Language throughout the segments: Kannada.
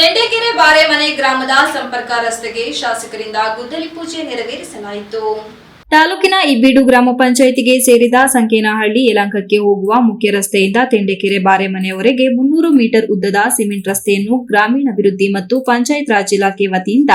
ತೆಂಡೆಕೆರೆ ಬಾರೆಮನೆ ಗ್ರಾಮದ ಸಂಪರ್ಕ ರಸ್ತೆಗೆ ಶಾಸಕರಿಂದ ಗುದ್ದಲಿ ಪೂಜೆ ನೆರವೇರಿಸಲಾಯಿತು. ತಾಲೂಕಿನ ಇಬ್ಬೀಡು ಗ್ರಾಮ ಪಂಚಾಯಿತಿಗೆ ಸೇರಿದ ಸಂಕೇನಹಳ್ಳಿ ಯಲಂಕಕ್ಕೆ ಹೋಗುವ ಮುಖ್ಯ ರಸ್ತೆಯಿಂದ ತೆಂಡೆಕೆರೆ ಬಾರೆಮನೆಯವರೆಗೆ ಮುನ್ನೂರು ಮೀಟರ್ ಉದ್ದದ ಸಿಮೆಂಟ್ ರಸ್ತೆಯನ್ನು ಗ್ರಾಮೀಣಾಭಿವೃದ್ಧಿ ಮತ್ತು ಪಂಚಾಯತ್ ರಾಜ್ ಇಲಾಖೆ ವತಿಯಿಂದ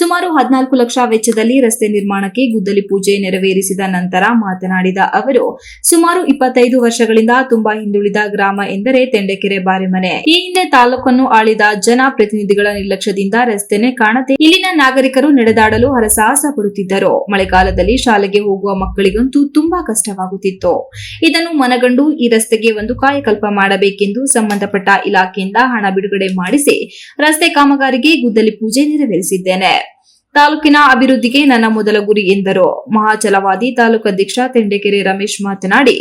ಸುಮಾರು ಹದಿನಾಲ್ಕು ಲಕ್ಷ ವೆಚ್ಚದಲ್ಲಿ ರಸ್ತೆ ನಿರ್ಮಾಣಕ್ಕೆ ಗುದ್ದಲಿ ಪೂಜೆ ನೆರವೇರಿಸಿದ ನಂತರ ಮಾತನಾಡಿದ ಅವರು, ಸುಮಾರು ಇಪ್ಪತ್ತೈದು ವರ್ಷಗಳಿಂದ ತುಂಬಾ ಹಿಂದುಳಿದ ಗ್ರಾಮ ಎಂದರೆ ತೆಂಡೆಕೆರೆ ಬಾರೆಮನೆ. ಈ ಹಿಂದೆ ತಾಲೂಕನ್ನು ಆಳಿದ ಜನ ಪ್ರತಿನಿಧಿಗಳ ನಿರ್ಲಕ್ಷ್ಯದಿಂದ ರಸ್ತೆನೆ ಕಾಣದೆ ಇಲ್ಲಿನ ನಾಗರಿಕರು ನಡೆದಾಡಲು ಹರಸಾಹಸ ಪಡುತ್ತಿದ್ದರು. ಮಳೆಗಾಲದಲ್ಲಿ ಶಾಲೆಗೆ ಹೋಗುವ ಮಕ್ಕಳಿಗಂತೂ ತುಂಬಾ ಕಷ್ಟವಾಗುತ್ತಿತ್ತು. ಇದನ್ನು ಮನಗಂಡು ಈ ರಸ್ತೆಗೆ ಒಂದು ಕಾಯಕಲ್ಪ ಮಾಡಬೇಕೆಂದು ಸಂಬಂಧಪಟ್ಟ ಇಲಾಖೆಯಿಂದ ಹಣ ಬಿಡುಗಡೆ ಮಾಡಿಸಿ ರಸ್ತೆ ಕಾಮಗಾರಿಗೆ ಗುದ್ದಲಿ ಪೂಜೆ ನೆರವೇರಿಸಿದ್ದೇನೆ. ತಾಲೂಕಿನ ಅಭಿವೃದ್ಧಿಗೆ ನನ್ನ ಮೊದಲ ಗುರಿ ಎಂದರು. ಮಹಾಚಲವಾದಿ ತಾಲೂಕಾಧ್ಯಕ್ಷ ತೆಂಡೆಕೆರೆ ರಮೇಶ್ ಮಾತನಾಡಿ,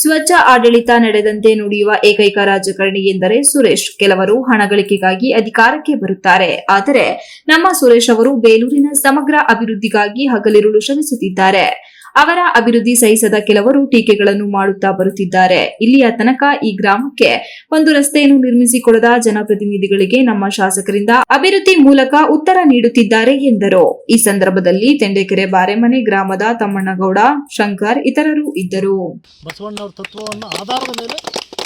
ಸ್ವಚ್ಛ ಆಡಳಿತ ನಡೆದಂತೆ ನುಡಿಯುವ ಏಕೈಕ ರಾಜಕಾರಣಿ ಎಂದರೆ ಸುರೇಶ್. ಕೆಲವರು ಹಣ ಗಳಿಕೆಗಾಗಿ ಅಧಿಕಾರಕ್ಕೆ ಬರುತ್ತಾರೆ. ಆದರೆ ನಮ್ಮ ಸುರೇಶ್ ಅವರು ಬೇಲೂರಿನ ಸಮಗ್ರ ಅಭಿವೃದ್ಧಿಗಾಗಿ ಹಗಲಿರುಳು ಶ್ರಮಿಸುತ್ತಿದ್ದಾರೆ. ಅವರ ಅಭಿವೃದ್ಧಿ ಸಹಿಸದ ಕೆಲವರು ಟೀಕೆಗಳನ್ನು ಮಾಡುತ್ತಾ ಬರುತ್ತಿದ್ದಾರೆ. ಇಲ್ಲಿಯ ತನಕ ಈ ಗ್ರಾಮಕ್ಕೆ ಒಂದು ರಸ್ತೆಯನ್ನು ನಿರ್ಮಿಸಿಕೊಡದ ಜನಪ್ರತಿನಿಧಿಗಳಿಗೆ ನಮ್ಮ ಶಾಸಕರಿಂದ ಅಭಿವೃದ್ಧಿ ಮೂಲಕ ಉತ್ತರ ನೀಡುತ್ತಿದ್ದಾರೆ ಎಂದರು. ಈ ಸಂದರ್ಭದಲ್ಲಿ ತೆಂಡೆಕೆರೆ ಬಾರೆಮನೆ ಗ್ರಾಮದ ತಮ್ಮಣ್ಣಗೌಡ ಶಂಕರ್ ಇತರರು ಇದ್ದರು. ತತ್ವವನ್ನು ಆಧಾರದ ಮೇಲೆ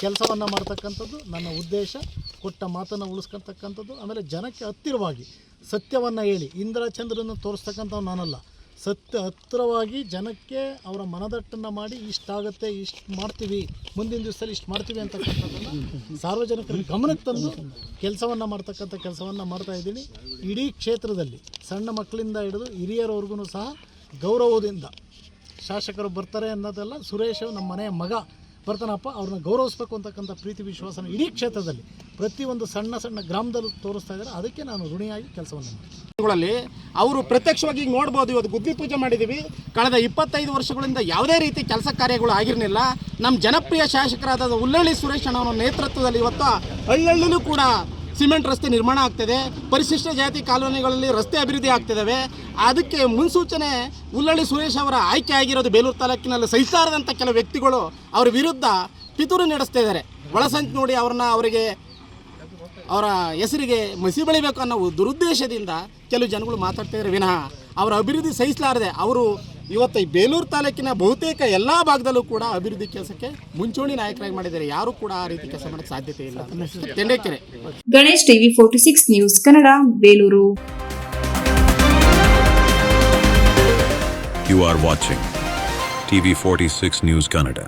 ಕೆಲಸವನ್ನು ಮಾಡ್ತಕ್ಕಂಥದ್ದು ನನ್ನ ಉದ್ದೇಶ. ಕೊಟ್ಟ ಮಾತನ್ನು ಉಳಿಸ್ಕೊಳ್ತಕ್ಕಂಥದ್ದು ಆಮೇಲೆ ಜನಕ್ಕೆ ಹತ್ತಿರವಾಗಿ ಸತ್ಯವನ್ನು ಹೇಳಿ, ಇಂದ್ರ ಚಂದ್ರನ ನಾನಲ್ಲ. ಸತ್ಯ ಹತ್ತಿರವಾಗಿ ಜನಕ್ಕೆ ಅವರ ಮನದಟ್ಟನ್ನು ಮಾಡಿ ಇಷ್ಟಾಗುತ್ತೆ ಇಷ್ಟು ಮಾಡ್ತೀವಿ, ಮುಂದಿನ ದಿವಸದಲ್ಲಿ ಇಷ್ಟು ಮಾಡ್ತೀವಿ ಅಂತಕ್ಕಂಥದ್ದನ್ನು ಸಾರ್ವಜನಿಕರ ಗಮನಕ್ಕೆ ತಂದು ಕೆಲಸವನ್ನು ಮಾಡ್ತಕ್ಕಂಥ ಕೆಲಸವನ್ನು ಮಾಡ್ತಾ ಇದ್ದೀನಿ. ಇಡೀ ಕ್ಷೇತ್ರದಲ್ಲಿ ಸಣ್ಣ ಮಕ್ಕಳಿಂದ ಹಿಡಿದು ಹಿರಿಯರವ್ರಿಗೂ ಸಹ ಗೌರವದಿಂದ ಶಾಸಕರು ಬರ್ತಾರೆ ಅನ್ನೋದಲ್ಲ, ಸುರೇಶ್ ನಮ್ಮ ಮನೆಯ ಮಗ. ಬರ್ತಾನಪ್ಪ ಅವ್ರನ್ನ ಗೌರವಿಸ್ಬೇಕು ಅಂತಕ್ಕಂಥ ಪ್ರೀತಿ ವಿಶ್ವಾಸನ ಇಡೀ ಕ್ಷೇತ್ರದಲ್ಲಿ ಪ್ರತಿಯೊಂದು ಸಣ್ಣ ಸಣ್ಣ ಗ್ರಾಮದಲ್ಲೂ ತೋರಿಸ್ತಾ ಇದ್ದಾರೆ. ಅದಕ್ಕೆ ನಾನು ಋಣಿಯಾಗಿ ಕೆಲಸವನ್ನು ಮಾಡ್ತೀನಿ. ಅವರು ಪ್ರತ್ಯಕ್ಷವಾಗಿ ನೋಡ್ಬೋದು, ಇವತ್ತು ಗುದ್ದಿ ಪೂಜೆ ಮಾಡಿದ್ದೀವಿ ಕಳೆದ ಇಪ್ಪತ್ತೈದು ವರ್ಷಗಳಿಂದ ಯಾವುದೇ ರೀತಿ ಕೆಲಸ ಕಾರ್ಯಗಳು ಆಗಿರಲಿಲ್ಲ. ನಮ್ಮ ಜನಪ್ರಿಯ ಶಾಸಕರಾದ ಉಲ್ಲಳ್ಳಿ ಸುರೇಶ್ ಅಣ್ಣವರ ನೇತೃತ್ವದಲ್ಲಿ ಇವತ್ತು ಹಳ್ಳಿಯಲ್ಲೂ ಕೂಡ ಸಿಮೆಂಟ್ ರಸ್ತೆ ನಿರ್ಮಾಣ ಆಗ್ತಿದೆ. ಪರಿಶಿಷ್ಟ ಜಾತಿ ಕಾಲೋನಿಗಳಲ್ಲಿ ರಸ್ತೆ ಅಭಿವೃದ್ಧಿ ಆಗ್ತಿದ್ದಾವೆ ಅದಕ್ಕೆ ಮುನ್ಸೂಚನೆ ಉಲ್ಲಳ್ಳಿ ಸುರೇಶ್ ಅವರ ಆಯ್ಕೆ ಆಗಿರೋದು ಬೇಲೂರು ತಾಲೂಕಿನಲ್ಲಿ ಸಹಿಸಾರದಂಥ ಕೆಲವು ವ್ಯಕ್ತಿಗಳು ಅವರ ವಿರುದ್ಧ ಪಿತೂರು ನಡೆಸ್ತಾ ಇದ್ದಾರೆ ಒಳಸಂಚು ನೋಡಿ ಅವ್ರನ್ನ ಅವರಿಗೆ ಅವರ ಹೆಸರಿಗೆ ಮಸಿ ಬೆಳಿಬೇಕು ಅನ್ನೋ ದುರುದ್ದೇಶದಿಂದ ಕೆಲವು ಜನಗಳು ಮಾತಾಡ್ತಾ ಇದ್ದಾರೆ ವಿನಃ ಅವರ ಅಭಿವೃದ್ಧಿ ಸಹಿಸಲಾರದೆ ಅವರು ಇವತ್ತು ಈ ಬೇಲೂರು ತಾಲೂಕಿನ ಬಹುತೇಕ ಎಲ್ಲ ಭಾಗದಲ್ಲೂ ಕೂಡ ಅಭಿವೃದ್ಧಿ ಕೆಲಸಕ್ಕೆ ಮುಂಚೂಣಿ ನಾಯಕರಾಗಿ ಮಾಡಿದ್ದಾರೆ. ಯಾರು ಕೂಡ ಆ ರೀತಿ ಕೆಲಸ ಮಾಡಕ್ಕೆ ಸಾಧ್ಯತೆ ಇಲ್ಲ Tendekere. Ganesh TV forty six news Kannada Belur. You You are watching TV46 News Canada.